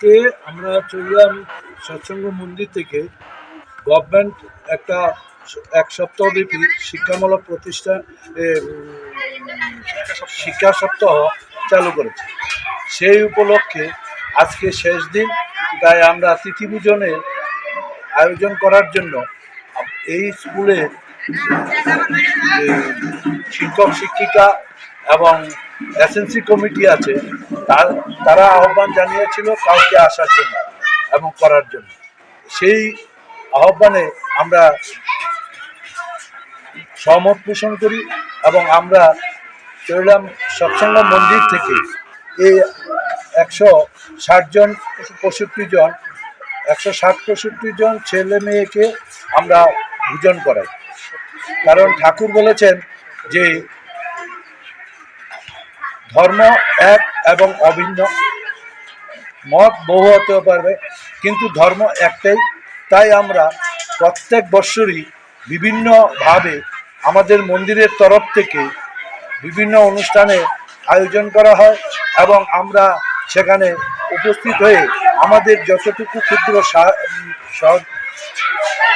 আজকে আমরা চললাম সৎসঙ্গ মন্দির থেকে গভর্নমেন্ট একটা এক সপ্তাহব্যাপী শিক্ষামূলক প্রতিষ্ঠান শিক্ষা সপ্তাহ। চালু করেছে। সেই উপলক্ষে আজকে শেষ দিন তাই আমরা তিথি পূজনের আয়োজন করার জন্য এই স্কুলে যে শিক্ষক, শিক্ষিকা এবং এসএনসি কমিটি আছে, তার, তারা আহ্বান জানিয়েছিল কাউকে আসার জন্য এবং করার জন্য। সেই আহ্বানে আমরা সহমত পোষণ করি এবং আমরা চললাম সৎসঙ্গ মন্দির থেকে এই একশো ষাট জন পঁয়ষট্টি জন, একশো ষাট পঁয়ষট্টি জন ছেলে মেয়েকে আমরা ভোজন করাই কারণ ঠাকুর বলেছেন যে ধর্ম এক এবং অভিন্ন। মত বহু হতে পারবে, কিন্তু ধর্ম একটাই। তাই আমরা প্রত্যেক বৎসরই বিভিন্নভাবে আমাদের মন্দিরের তরফ থেকে বিভিন্ন অনুষ্ঠানে আয়োজন করা হয় এবং আমরা সেখানে উপস্থিত হয়ে আমাদের যতটুকু ক্ষুদ্র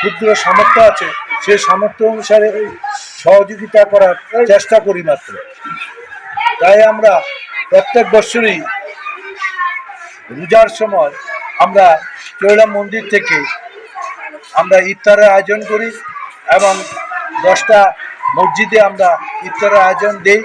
ক্ষুদ্র সামর্থ্য আছে, সেই সামর্থ্য অনুসারে সহযোগিতা করার চেষ্টা করি মাত্র। তাই আমরা প্রত্যেক বছরই রোজার সময় আমরা চৈলাম মন্দির থেকে আমরা ইফতারের আয়োজন করি এবং দশটা মসজিদে আমরা ইফতারের আয়োজন দেই।